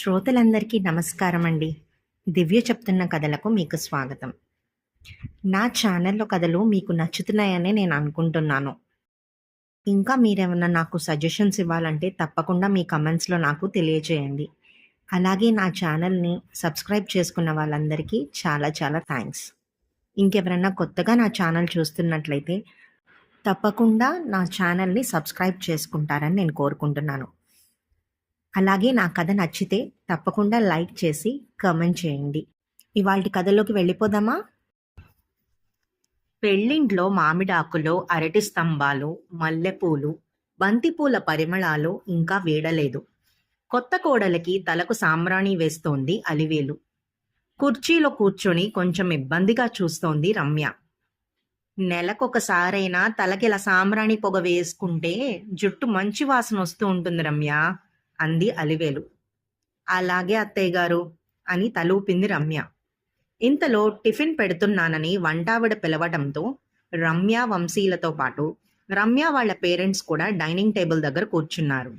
శ్రోతలందరికీ నమస్కారం అండి దివ్య చెప్తున్న కథలకు మీకు స్వాగతం. నా ఛానల్లో కథలు మీకు నచ్చుతున్నాయని నేను అనుకుంటున్నాను. ఇంకా మీరేమన్నా నాకు సజెషన్స్ ఇవ్వాలంటే తప్పకుండా మీ కమెంట్స్లో నాకు తెలియజేయండి అలాగే నా ఛానల్ని సబ్స్క్రైబ్ చేసుకున్న వాళ్ళందరికీ చాలా చాలా థ్యాంక్స్. ఇంకెవరన్నా కొత్తగా నా ఛానల్ చూస్తున్నట్లయితే తప్పకుండా నా ఛానల్ని సబ్స్క్రైబ్ చేసుకుంటారని నేను కోరుకుంటున్నాను. అలాగే నా కథ నచ్చితే తప్పకుండా లైక్ చేసి కమెంట్ చేయండి. ఇవాళ కథలోకి వెళ్ళిపోదామా? పెళ్ళింట్లో మామిడాకులో అరటి స్తంభాలు మల్లెపూలు బంతిపూల పరిమళాలు ఇంకా వీడలేదు. కొత్త కోడలికి తలకు సాంబ్రాణి వేస్తోంది అలివేలు. కుర్చీలో కూర్చొని కొంచెం ఇబ్బందిగా చూస్తోంది రమ్య. నెలకొకసారైనా తలకిలా సాంబ్రాణి పొగ వేసుకుంటే జుట్టు మంచి వాసన వస్తూ ఉంటుంది రమ్య. అంది అలివేలు. అలాగే అత్తయ్య గారు అని తలూపింది రమ్య. ఇంతలో టిఫిన్ పెడుతున్నానని వంటావిడ పిలవడంతో రమ్య వంశీలతో పాటు రమ్య వాళ్ళ పేరెంట్స్ కూడా డైనింగ్ టేబుల్ దగ్గర కూర్చున్నారు.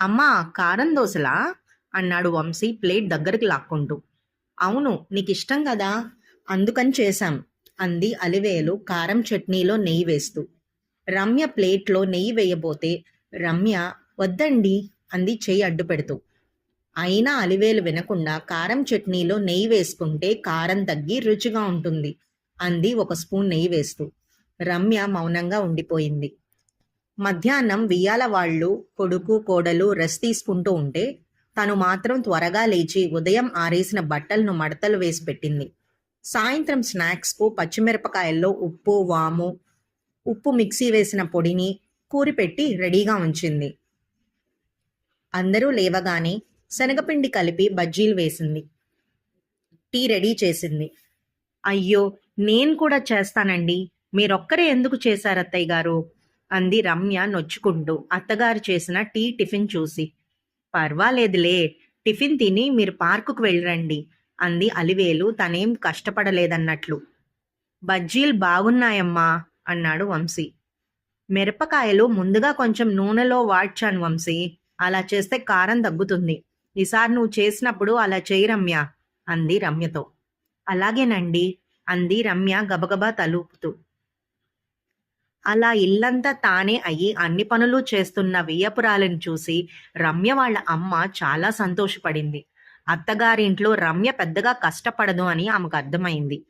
అమ్మా కారం దోశలా? అన్నాడు వంశీ ప్లేట్ దగ్గరికి లాక్కుంటూ. అవును నీకు ఇష్టం కదా? అందుకని చేశాం అంది అలివేలు కారం చట్నీలో నెయ్యి వేస్తూ. రమ్య ప్లేట్లో నెయ్యి వేయబోతే రమ్య వద్దండి. అంది చెయ్యి అడ్డు పెడుతూ అయినా అలివేలు వినకుండా కారం చట్నీలో నెయ్యి వేసుకుంటే కారం తగ్గి రుచిగా ఉంటుంది అంది ఒక స్పూన్ నెయ్యి వేస్తూ. రమ్య మౌనంగా ఉండిపోయింది. మధ్యాహ్నం వియ్యాల వాళ్ళు కొడుకు కోడలు రెస్ట్ తీసుకుంటూ ఉంటే తను మాత్రం త్వరగా లేచి ఉదయం ఆరేసిన బట్టలను మడతలు వేసి పెట్టింది. సాయంత్రం స్నాక్స్కు పచ్చిమిరపకాయల్లో ఉప్పు వాము ఉప్పు మిక్సీ వేసిన పొడిని కూరిపెట్టి రెడీగా ఉంచింది. అందరూ లేవగానే శనగపిండి కలిపి బజ్జీలు వేసింది. టీ రెడీ చేసింది. అయ్యో నేను కూడా చేస్తానండి. మీరొక్కరే ఎందుకు చేశారు అత్తయ్య గారు? అంది రమ్య నొచ్చుకుంటూ. అత్తగారు చేసిన టీ టిఫిన్ చూసి. పర్వాలేదులే టిఫిన్ తిని మీరు పార్కుకు వెళ్ళరండి అంది అలివేలు తనేం కష్టపడలేదన్నట్లు. బజ్జీలు బాగున్నాయమ్మా అన్నాడు వంశీ. మిరపకాయలు ముందుగా కొంచెం నూనెలో వాడ్చాను వంశీ. అలా చేస్తే కారం తగ్గుతుంది. ఈసారి నువ్వు చేసినప్పుడు అలా చేయి రమ్య అంది రమ్యతో. అలాగేనండి అంది రమ్య గబగబా తలుపుతూ. అలా ఇల్లంతా తానే అయ్యి అన్ని పనులు చేస్తున్న వియ్యపురాలను చూసి రమ్య వాళ్ళ అమ్మ చాలా సంతోషపడింది. అత్తగారింట్లో రమ్య పెద్దగా కష్టపడదు అని ఆమెకు అర్థమైంది.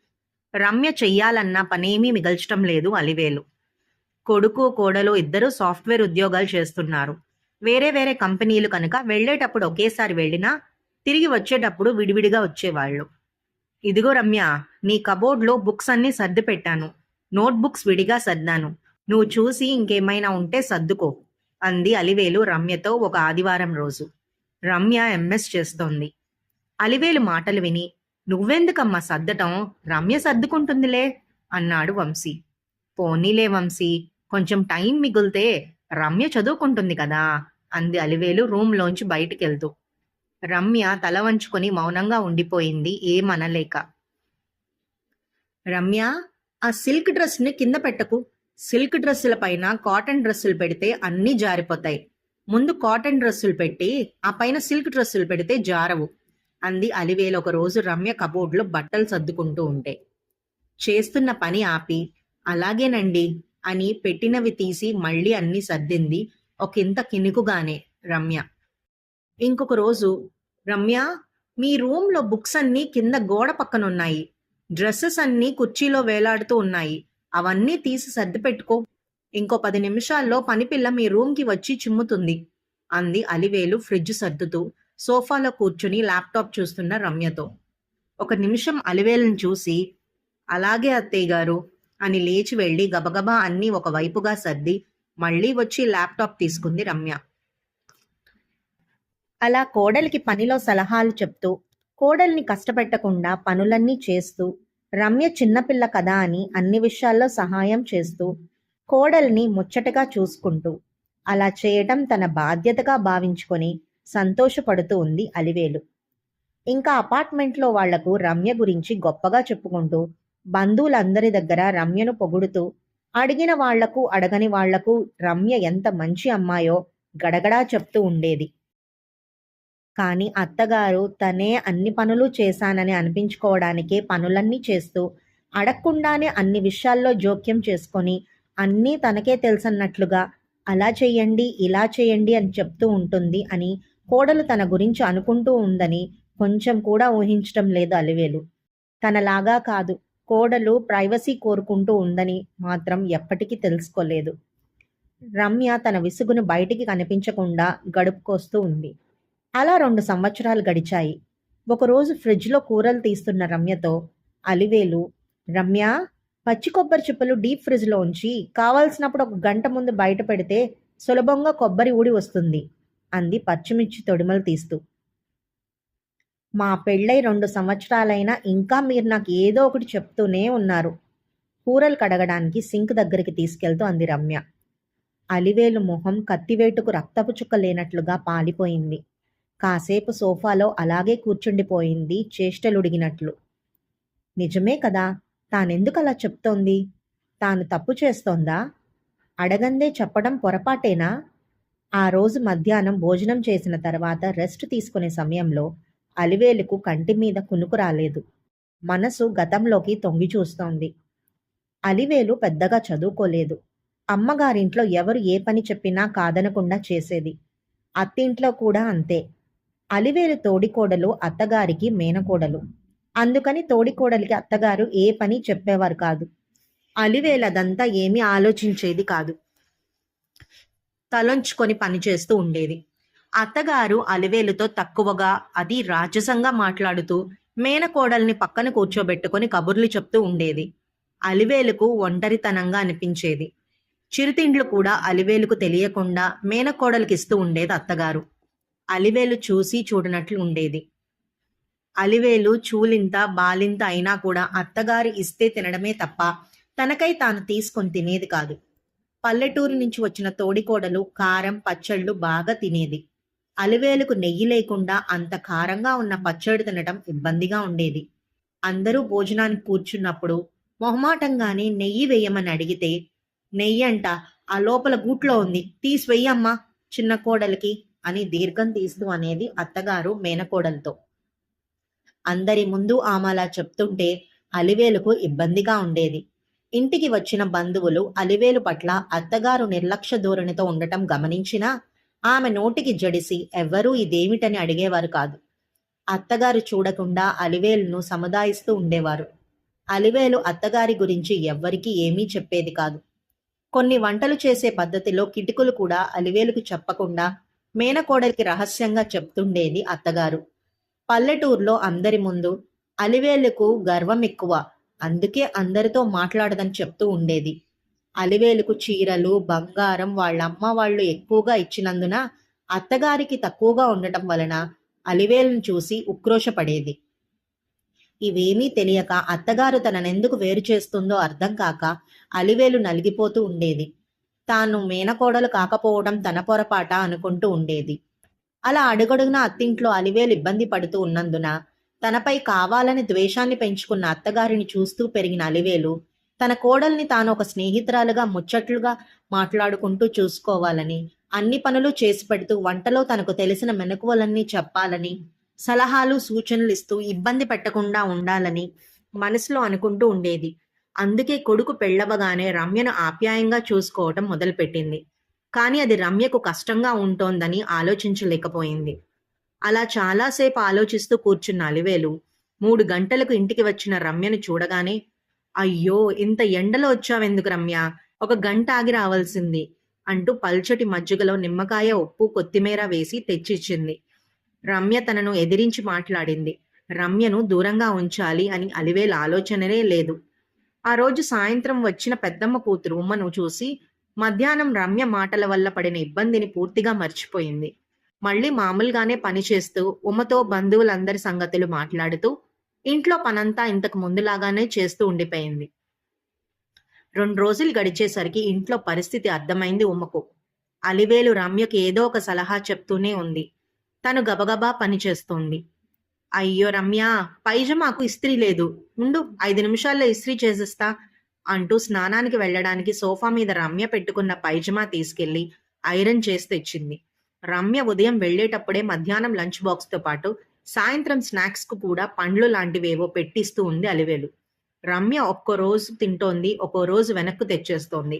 రమ్య చెయ్యాలన్న పనేమీ మిగల్చటం లేదు అలివేలు. కొడుకు కోడలు ఇద్దరూ సాఫ్ట్వేర్ ఉద్యోగాలు చేస్తున్నారు. వేరే వేరే కంపెనీలు కనుక వెళ్ళేటప్పుడు ఒకేసారి వెళ్ళినా తిరిగి వచ్చేటప్పుడు విడివిడిగా వచ్చేవాళ్ళు. ఇదిగో రమ్య నీ కబోర్డ్లో బుక్స్ అన్నీ సర్ది పెట్టాను. నోట్బుక్స్ విడిగా సర్దాను. నువ్వు చూసి ఇంకేమైనా ఉంటే సర్దుకో అంది అలివేలు రమ్యతో ఒక ఆదివారం రోజు. రమ్య ఎంఎస్ చేస్తోంది. అలివేలు మాటలు విని నువ్వెందుకమ్మా సర్దటం? రమ్య సర్దుకుంటుందిలే అన్నాడు వంశీ. పోనీలే వంశీ కొంచెం టైం మిగిలితే రమ్య చదువుకుంటుంది కదా! అంది అలివేలు రూమ్లోంచి బయటికెళ్తూ. రమ్య తల వంచుకొని మౌనంగా ఉండిపోయింది ఏమనలేక. రమ్య ఆ సిల్క్ డ్రెస్ని కింద పెట్టకు. సిల్క్ డ్రెస్సుల పైన కాటన్ డ్రెస్సులు పెడితే అన్నీ జారిపోతాయి. ముందు కాటన్ డ్రెస్సులు పెట్టి ఆ పైన సిల్క్ డ్రెస్సులు పెడితే జారవు అంది అలివేలు ఒక రోజు రమ్య కబోర్డ్లో బట్టలు సర్దుకుంటూ ఉంటే. చేస్తున్న పని ఆపి అలాగేనండి. అని పెట్టినవి తీసి మళ్ళీ అన్ని సర్దింది. ఒకంత కినుకుగానే రమ్య. ఇంకొక రోజు రమ్య మీ రూమ్లో బుక్స్ అన్నీ కింద గోడ పక్కన ఉన్నాయి డ్రెస్సెస్ అన్నీ కుర్చీలో వేలాడుతూ ఉన్నాయి. అవన్నీ తీసి సర్ది పెట్టుకో. ఇంకో పది నిమిషాల్లో పనిపిల్ల మీ రూమ్కి వచ్చి చిమ్ముతుంది అంది అలివేలు ఫ్రిడ్జ్ సర్దుతూ సోఫాలో కూర్చుని ల్యాప్టాప్ చూస్తున్న రమ్యతో. ఒక నిమిషం అలివేలను చూసి అలాగే అత్తయ్య గారు అని లేచి వెళ్ళి గబగబా అన్నీ ఒకవైపుగా సర్ది మళ్ళీ వచ్చి ల్యాప్టాప్ తీసుకుంది రమ్య. అలా కోడలికి పనిలో సలహాలు చెప్తూ కోడల్ని కష్టపెట్టకుండా పనులన్నీ చేస్తూ రమ్య చిన్నపిల్ల కదా అని అన్ని విషయాల్లో సహాయం చేస్తూ కోడల్ని ముచ్చటగా చూసుకుంటూ అలా చేయటం తన బాధ్యతగా భావించుకొని సంతోషపడుతూ ఉంది అలివేలు. ఇంకా అపార్ట్మెంట్లో వాళ్ళకు రమ్య గురించి గొప్పగా చెప్పుకుంటూ బంధువులందరి దగ్గర రమ్యను పొగుడుతూ అడిగిన వాళ్ళకు అడగని వాళ్ళకు రమ్య ఎంత మంచి అమ్మాయో గడగడా చెప్తూ ఉండేది. కానీ అత్తగారు తనే అన్ని పనులు చేశానని అనిపించుకోవడానికే పనులన్నీ చేస్తూ అడగకుండానే అన్ని విషయాల్లో జోక్యం చేసుకొని అన్నీ తనకే తెలుసన్నట్లుగా అలా చేయండి ఇలా చేయండి అని చెప్తూ ఉంటుంది అని కోడలు తన గురించి అనుకుంటూ ఉందని కొంచెం కూడా ఊహించటం లేదు అలివేలు. తనలాగా కాదు. కోడలు ప్రైవసీ కోరుకుంటూ ఉందని మాత్రం ఎప్పటికీ తెలుసుకోలేదు. రమ్య తన విసుగును బయటికి కనిపించకుండా గడుపుకొస్తూ ఉంది. అలా రెండు సంవత్సరాలు గడిచాయి. ఒకరోజు ఫ్రిడ్జ్లో కూరలు తీస్తున్న రమ్యతో అలివేలు రమ్య పచ్చి కొబ్బరి చిప్పలు డీప్ ఫ్రిడ్జ్లో ఉంచి కావాల్సినప్పుడు ఒక గంట ముందు బయట పెడితే సులభంగా కొబ్బరి ఊడి వస్తుంది అంది పచ్చిమిర్చి తొడిమలు తీస్తూ. మా పెళ్ళై రెండు సంవత్సరాలైనా ఇంకా మీరు నాకు ఏదో ఒకటి చెప్తూనే ఉన్నారు. కూరలు కడగడానికి సింక్ దగ్గరికి తీసుకెళ్తూ అంది రమ్య. అలివేలు మొహం కత్తివేటుకు రక్తపు చుక్క లేనట్లుగా పాలిపోయింది. కాసేపు సోఫాలో అలాగే కూర్చుండిపోయింది చేష్టలుడిగినట్లు. నిజమే కదా తానెందుకు అలా చెప్తోంది? తాను తప్పు చేస్తోందా? అడగందే చెప్పడం పొరపాటేనా? ఆ రోజు మధ్యాహ్నం భోజనం చేసిన తర్వాత రెస్ట్ తీసుకునే సమయంలో అలివేలుకు కంటి మీద కునుకు రాలేదు. మనసు గతంలోకి తొంగి చూస్తోంది. అలివేలు పెద్దగా చదువుకోలేదు. అమ్మగారింట్లో ఎవరు ఏ పని చెప్పినా కాదనకుండా చేసేది. అత్తింట్లో కూడా అంతే. అలివేలు తోడికోడలు అత్తగారికి మేనకోడలు. అందుకని తోడికోడలికి అత్తగారు ఏ పని చెప్పేవారు కాదు. అలివేలదంతా ఏమీ ఆలోచించేది కాదు. తలొంచుకొని పని చేస్తూ ఉండేది. అత్తగారు అలివేలుతో తక్కువగా అది రాజసంగా మాట్లాడుతూ మేనకోడల్ని పక్కన కూర్చోబెట్టుకొని కబుర్లు చెప్తూ ఉండేది. అలివేలుకు ఒంటరితనంగా అనిపించేది. చిరుతిండ్లు కూడా అలివేలుకు తెలియకుండా మేనకోడలకిస్తూ ఉండేది అత్తగారు. అలివేలు చూసి చూడనట్లు ఉండేది. అలివేలు చూలింత బాలింత అయినా కూడా అత్తగారు ఇస్తే తినడమే తప్ప తనకై తాను తీసుకొని తినేది కాదు. పల్లెటూరు నుంచి వచ్చిన తోడికోడలు కారం పచ్చళ్ళు బాగా తినేది. అలివేలుకు నెయ్యి లేకుండా అంత కారంగా ఉన్న పచ్చడి తినటం ఇబ్బందిగా ఉండేది. అందరూ భోజనానికి కూర్చున్నప్పుడు మొహమాటంగానే నెయ్యి వేయమని అడిగితే నెయ్యి అంట ఆ లోపల గూట్లో ఉంది. తీసివెయ్యమ్మా చిన్న కోడలికి అని దీర్ఘం తీస్తూ అనేది అత్తగారు మేనకోడలతో. అందరి ముందు ఆమలా చెప్తుంటే అలివేలుకు ఇబ్బందిగా ఉండేది. ఇంటికి వచ్చిన బంధువులు అలివేలు పట్ల అత్తగారు నిర్లక్ష్య ధోరణితో ఉండటం గమనించినా ఆమె నోటికి జడిసి ఎవ్వరూ ఇదేమిటని అడిగేవారు కాదు. అత్తగారు చూడకుండా అలివేలును సముదాయిస్తూ ఉండేవారు. అలివేలు అత్తగారి గురించి ఎవ్వరికీ ఏమీ చెప్పేది కాదు. కొన్ని వంటలు చేసే పద్ధతిలో కిటుకులు కూడా అలివేలుకు చెప్పకుండా మేనకోడలికి రహస్యంగా చెప్తుండేది అత్తగారు. పల్లెటూరులో అందరి ముందు అలివేలుకు గర్వం ఎక్కువ అందుకే అందరితో మాట్లాడదని చెప్తూ ఉండేది. అలివేలుకు చీరలు బంగారం వాళ్ళ అమ్మ వాళ్ళు ఎక్కువగా ఇచ్చినందున అత్తగారికి తక్కువగా ఉండటం వలన అలివేలును చూసి ఉక్రోషపడేది. ఇవేమీ తెలియక అత్తగారు తననెందుకు వేరు చేస్తుందో అర్థం కాక అలివేలు నలిగిపోతూ ఉండేది. తాను మేనకోడలు కాకపోవడం తన పొరపాట అనుకుంటూ ఉండేది. అలా అడుగడుగున అత్తింట్లో అలివేలు ఇబ్బంది పడుతూ ఉన్నందున తనపై కావాలని ద్వేషాన్ని పెంచుకున్న అత్తగారిని చూస్తూ పెరిగిన అలివేలు తన కోడల్ని తాను ఒక స్నేహితురాలుగా ముచ్చట్లుగా మాట్లాడుకుంటూ చూసుకోవాలని అన్ని పనులు చేసి పెడుతూ వంటలో తనకు తెలిసిన మెలకువలన్నీ చెప్పాలని సలహాలు సూచనలు ఇస్తూ ఇబ్బంది పెట్టకుండా ఉండాలని మనసులో అనుకుంటూ ఉండేది. అందుకే కొడుకు పెళ్ళవగానే రమ్యను ఆప్యాయంగా చూసుకోవటం మొదలుపెట్టింది. కానీ అది రమ్యకు కష్టంగా ఉంటోందని ఆలోచించలేకపోయింది. అలా చాలాసేపు ఆలోచిస్తూ కూర్చున్న అలివేలు మూడు గంటలకు ఇంటికి వచ్చిన రమ్యను చూడగానే అయ్యో ఇంత ఎండలో వచ్చావెందుకు రమ్య? ఒక గంట ఆగి రావాల్సింది అంటూ పల్చటి మజ్జిగలో నిమ్మకాయ ఉప్పు కొత్తిమీర వేసి తెచ్చిచ్చింది. రమ్య తనను ఎదిరించి మాట్లాడింది. రమ్యను దూరంగా ఉంచాలి అని అలివేల ఆలోచననే లేదు. ఆ రోజు సాయంత్రం వచ్చిన పెద్దమ్మ కూతురు ఉమ్మను చూసి మధ్యాహ్నం రమ్య మాటల వల్ల పడిన ఇబ్బందిని పూర్తిగా మర్చిపోయింది. మళ్ళీ మామూలుగానే పనిచేస్తూ ఉమ్మతో బంధువులందరి సంగతులు మాట్లాడుతూ ఇంట్లో పనంతా ఇంతకు ముందులాగానే చేస్తూ ఉండిపోయింది. రెండు రోజులు గడిచేసరికి ఇంట్లో పరిస్థితి అర్థమైంది ఉమ్మకు. అలివేలు రమ్యకు ఏదో ఒక సలహా చెప్తూనే ఉంది. తను గబగబా పనిచేస్తోంది అయ్యో రమ్య పైజమాకు ఇస్త్రీ లేదు. ఉండు ఐదు నిమిషాల్లో ఇస్త్రీ చేసేస్తా అంటూ స్నానానికి వెళ్ళడానికి సోఫా మీద రమ్య పెట్టుకున్న పైజమా తీసుకెళ్ళి ఐరన్ చేసి తెచ్చింది. రమ్య ఉదయం వెళ్ళేటప్పుడే మధ్యాహ్నం లంచ్ బాక్స్తో పాటు సాయంత్రం స్నాక్స్కు కూడా పండ్లు లాంటివేవో పెట్టిస్తూ ఉంది అలివేలు. రమ్య ఒక్కో రోజు తింటోంది ఒక్కో రోజు వెనక్కు తెచ్చేస్తోంది.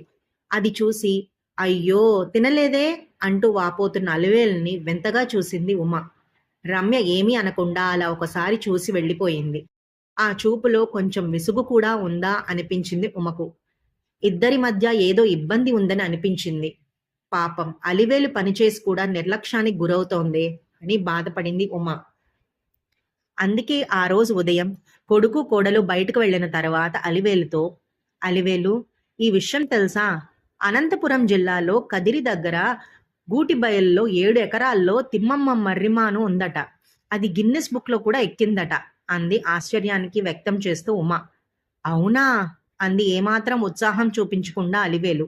అది చూసి అయ్యో తినలేదే అంటూ వాపోతున్న అలివేలుని వింతగా చూసింది ఉమ. రమ్య ఏమీ అనకుండా అలా ఒకసారి చూసి వెళ్ళిపోయింది. ఆ చూపులో కొంచెం విసుగు కూడా ఉందా అనిపించింది ఉమకు. ఇద్దరి మధ్య ఏదో ఇబ్బంది ఉందని అనిపించింది. పాపం అలివేలు పనిచేసి కూడా నిర్లక్ష్యానికి గురవుతోంది అని బాధపడింది ఉమ. అందుకే ఆ రోజు ఉదయం కొడుకు కోడలు బయటకు వెళ్ళిన తర్వాత అలివేలుతో అలివేలు ఈ విషయం తెలుసా? అనంతపురం జిల్లాలో కదిరి దగ్గర గూటిబయల్లో ఏడు ఎకరాల్లో తిమ్మమ్మ మర్రిమాను ఉందట. అది గిన్నెస్ బుక్లో కూడా ఎక్కిందట అంది ఆశ్చర్యానికి వ్యక్తం చేస్తూ ఉమ. అవునా? అంది ఏమాత్రం ఉత్సాహం చూపించకుండా అలివేలు.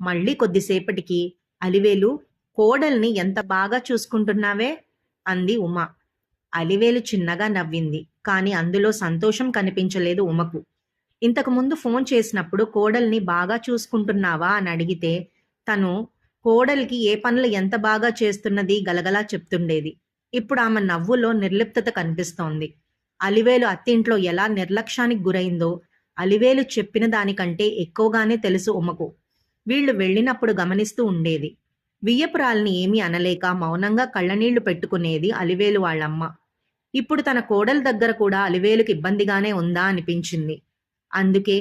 మళ్ళీ కొద్దిసేపటికి. అలివేలు కోడల్ని ఎంత బాగా చూసుకుంటున్నావే? అంది ఉమ. అలివేలు చిన్నగా నవ్వింది. కానీ అందులో సంతోషం కనిపించలేదు ఉమకు. ఇంతకు ముందు ఫోన్ చేసినప్పుడు కోడల్ని బాగా చూసుకుంటున్నావా అని అడిగితే తను కోడలికి ఏ పనులు ఎంత బాగా చేస్తున్నది గలగలా చెప్తుండేది. ఇప్పుడు ఆమె నవ్వులో నిర్లిప్తత కనిపిస్తోంది. అలివేలు అత్తింట్లో ఎలా నిర్లక్ష్యానికి గురైందో అలివేలు చెప్పిన దానికంటే ఎక్కువగానే తెలుసు ఉమకు. వీళ్ళు వెళ్ళినప్పుడు గమనిస్తూ ఉండేది. వియ్యపురాల్ని ఏమీ అనలేక మౌనంగా కళ్ళనీళ్ళు పెట్టుకునేది అలివేలు వాళ్ళమ్మ. ఇప్పుడు తన కోడల దగ్గర కూడా అలివేలుకి ఇబ్బందిగానే ఉందా అనిపించింది. అందుకే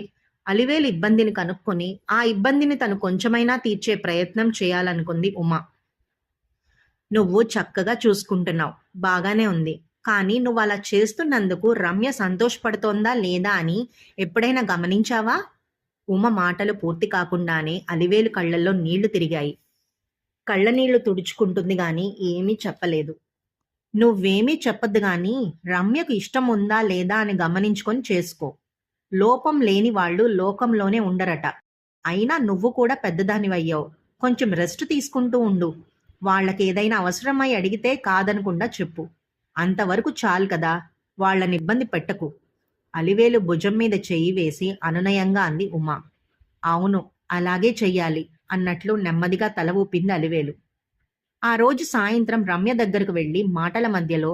అలివేలు ఇబ్బందిని కనుక్కొని ఆ ఇబ్బందిని తను కొంచెమైనా తీర్చే ప్రయత్నం చేయాలనుకుంది ఉమ. నువ్వు చక్కగా చూసుకుంటున్నావు బాగానే ఉంది. కానీ నువ్వు అలా చేస్తున్నందుకు రమ్య సంతోషపడుతోందా లేదా అని ఎప్పుడైనా గమనించావా? ఉమ మాటలు పూర్తి కాకుండానే అలివేలు కళ్ళల్లో నీళ్ళు తిరిగాయి. కళ్ళ నీళ్ళు తుడుచుకుంటుంది గాని ఏమీ చెప్పలేదు. నువ్వేమీ చెప్పద్దు గాని రమ్యకు ఇష్టం ఉందా లేదా అని గమనించుకొని చేసుకో. లోపం లేని వాళ్ళు లోకంలోనే ఉండరట. అయినా నువ్వు కూడా పెద్దదానివయ్యావు. కొంచెం రెస్ట్ తీసుకుంటూ ఉండు. వాళ్ళకి ఏదైనా అవసరమై అడిగితే కాదనకుండా చెప్పు. అంతవరకు చాలు కదా. వాళ్ళని ఇబ్బంది పెట్టకు. అలివేలు భుజం మీద చెయ్యి వేసి అనునయంగా అంది ఉమా. అవును అలాగే చెయ్యాలి అన్నట్లు నెమ్మదిగా తల ఊపింది అలివేలు. ఆ రోజు సాయంత్రం రమ్య దగ్గరకు వెళ్ళి మాటల మధ్యలో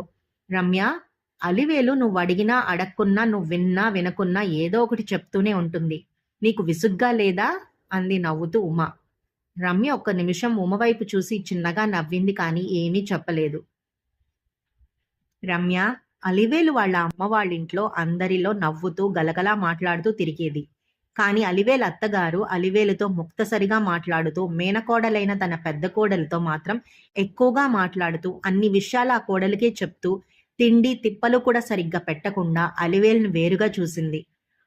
రమ్య అలివేలు నువ్వు అడిగినా అడక్కున్నా నువ్వు విన్నా వినకున్నా ఏదో ఒకటి చెప్తూనే ఉంటుంది. నీకు విసుగ్గా లేదా? అంది నవ్వుతూ ఉమ. రమ్య ఒక్క నిమిషం ఉమ వైపు చూసి చిన్నగా నవ్వింది కానీ ఏమీ చెప్పలేదు. రమ్య అలివేలు వాళ్ళ అమ్మ వాళ్ళింట్లో అందరిలో నవ్వుతూ గలగలా మాట్లాడుతూ తిరిగేది. కానీ అలివేల్ అత్తగారు అలివేలుతో ముక్తసరిగా మాట్లాడుతూ మేనకోడలైన తన పెద్ద కోడలతో మాత్రం ఎక్కువగా మాట్లాడుతూ అన్ని విషయాలు ఆ కోడలికే చెప్తూ తిండి తిప్పలు కూడా సరిగ్గా పెట్టకుండా అలివేలును వేరుగా చూసింది.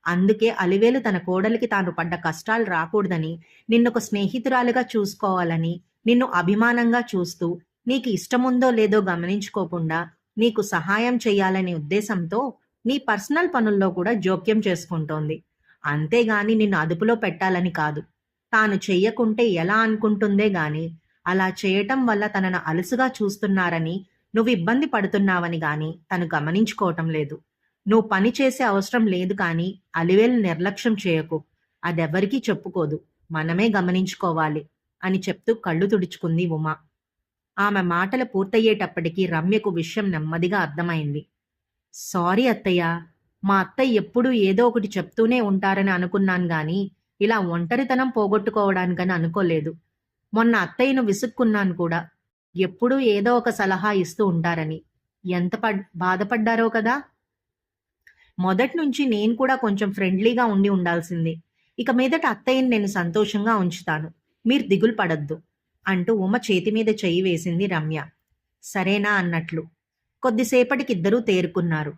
అందుకే అలివేలు తన కోడలికి తాను పడ్డ కష్టాలు రాకూడదని నిన్నొక స్నేహితురాలుగా చూసుకోవాలని నిన్ను అభిమానంగా చూస్తూ నీకు ఇష్టముందో లేదో గమనించుకోకుండా నీకు సహాయం చేయాలనే ఉద్దేశంతో నీ పర్సనల్ పనుల్లో కూడా జోక్యం చేసుకుంటోంది. అంతేగాని నిన్ను అదుపులో పెట్టాలని కాదు. తాను చెయ్యకుంటే ఎలా అనుకుంటుందే గాని అలా చేయటం వల్ల తనను అలుసుగా చూస్తున్నారని నువ్వు ఇబ్బంది పడుతున్నావని గాని తను గమనించుకోవటం లేదు. నువ్వు పని చేసే అవసరం లేదు కానీ అలివేలు నిర్లక్ష్యం చేయకు. అదెవరికీ చెప్పుకోదు. మనమే గమనించుకోవాలి అని చెప్తూ కళ్ళు తుడుచుకుంది ఉమా. ఆమె మాటలు పూర్తయ్యేటప్పటికీ రమ్యకు విషయం నెమ్మదిగా అర్థమైంది. సారీ అత్తయ్య మా అత్తయ్య ఎప్పుడూ ఏదో ఒకటి చెప్తూనే ఉంటారని అనుకున్నాను గాని ఇలా ఒంటరితనం పోగొట్టుకోవడానికని అనుకోలేదు. మొన్న అత్తయ్యను విసుక్కున్నాను కూడా. ఎప్పుడూ ఏదో ఒక సలహా ఇస్తూ ఉంటారని. ఎంత పడ్ బాధపడ్డారో కదా! మొదటి నుంచి నేను కూడా కొంచెం ఫ్రెండ్లీగా ఉండి ఉండాల్సింది. ఇక మీదట అత్తయ్యని నేను సంతోషంగా ఉంచుతాను. మీరు దిగులు పడద్దు అంటూ ఉమ చేతి మీద చెయ్యి వేసింది రమ్య. సరేనా అన్నట్లు. కొద్దిసేపటికి ఇద్దరూ తేరుకున్నారు.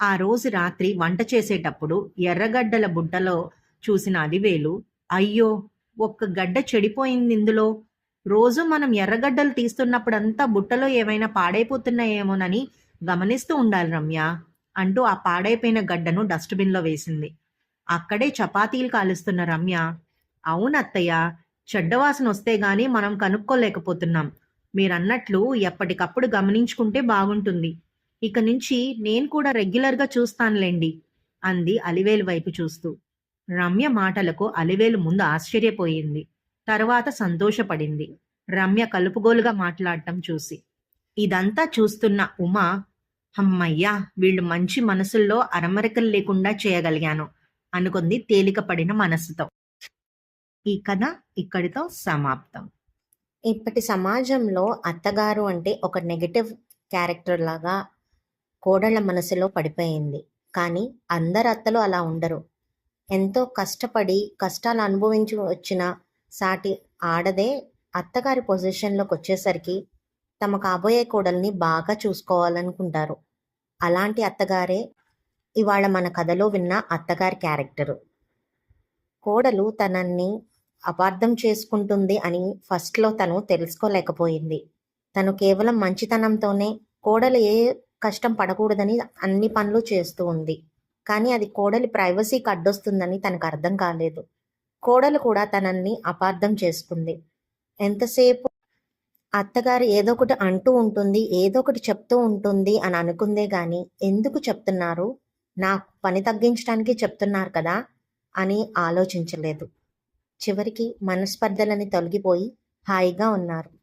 ఆ రోజు రాత్రి వంట చేసేటప్పుడు ఎర్రగడ్డల బుట్టలో చూసిన అలివేలు అయ్యో ఒక్క గడ్డ చెడిపోయింది ఇందులో. రోజు మనం ఎర్రగడ్డలు తీస్తున్నప్పుడంతా బుట్టలో ఏమైనా పాడైపోతున్నాయేమోనని గమనిస్తూ ఉండాలి రమ్య అంటూ ఆ పాడైపోయిన గడ్డను డస్ట్బిన్లో వేసింది. అక్కడే చపాతీలు కాలుస్తున్న రమ్య అవునత్తయ్య చెడ్డవాసన వస్తే గాని మనం కనుక్కోలేకపోతున్నాం. మీరన్నట్లు ఎప్పటికప్పుడు గమనించుకుంటే బాగుంటుంది. ఇక నుంచి నేను కూడా రెగ్యులర్గా చూస్తానులేండి అంది అలివేలు వైపు చూస్తూ. రమ్య మాటలకు అలివేలు ముందు ఆశ్చర్యపోయింది. తర్వాత సంతోషపడింది. రమ్య కలుపుగోలుగా మాట్లాడటం చూసి. ఇదంతా చూస్తున్న ఉమ అమ్మయ్యా వీళ్ళు మంచి మనసుల్లో అరమరికలు లేకుండా చేయగలిగాను అనుకుంది తేలికపడిన మనసుతో. ఈ కథ ఇక్కడితో సమాప్తం. ఇప్పటి సమాజంలో అత్తగారు అంటే ఒక నెగటివ్ క్యారెక్టర్ లాగా కోడళ్ళ మనసులో పడిపోయింది. కానీ అందరు అత్తలు అలా ఉండరు. ఎంతో కష్టపడి కష్టాలు అనుభవించి వచ్చిన సాటి ఆడదే అత్తగారి పొజిషన్లోకి వచ్చేసరికి తమ కాబోయే కోడల్ని బాగా చూసుకోవాలనుకుంటారు. అలాంటి అత్తగారే ఇవాళ మన కథలో విన్న అత్తగారి క్యారెక్టరు. కోడలు తనని అపార్థం చేసుకుంటుంది అని ఫస్ట్లో తను తెలుసుకోలేకపోయింది. తను కేవలం మంచితనంతోనే కోడలు ఏ కష్టం పడకూడదని అన్ని పనులు చేస్తూ ఉంది. కానీ అది కోడలి ప్రైవసీకి అడ్డొస్తుందని తనకు అర్థం కాలేదు. కోడలు కూడా తనని అపార్థం చేసుకుంది ఎంతసేపు అత్తగారు ఏదో ఒకటి అంటూ ఉంటుంది ఏదో ఒకటి చెప్తూ ఉంటుంది అని అనుకుందే గాని ఎందుకు చెప్తున్నారు? నా పని తగ్గించడానికి చెప్తున్నారు కదా అని ఆలోచించలేదు. చివరికి మనస్పర్ధలని తొలగిపోయి హాయిగా ఉన్నారు.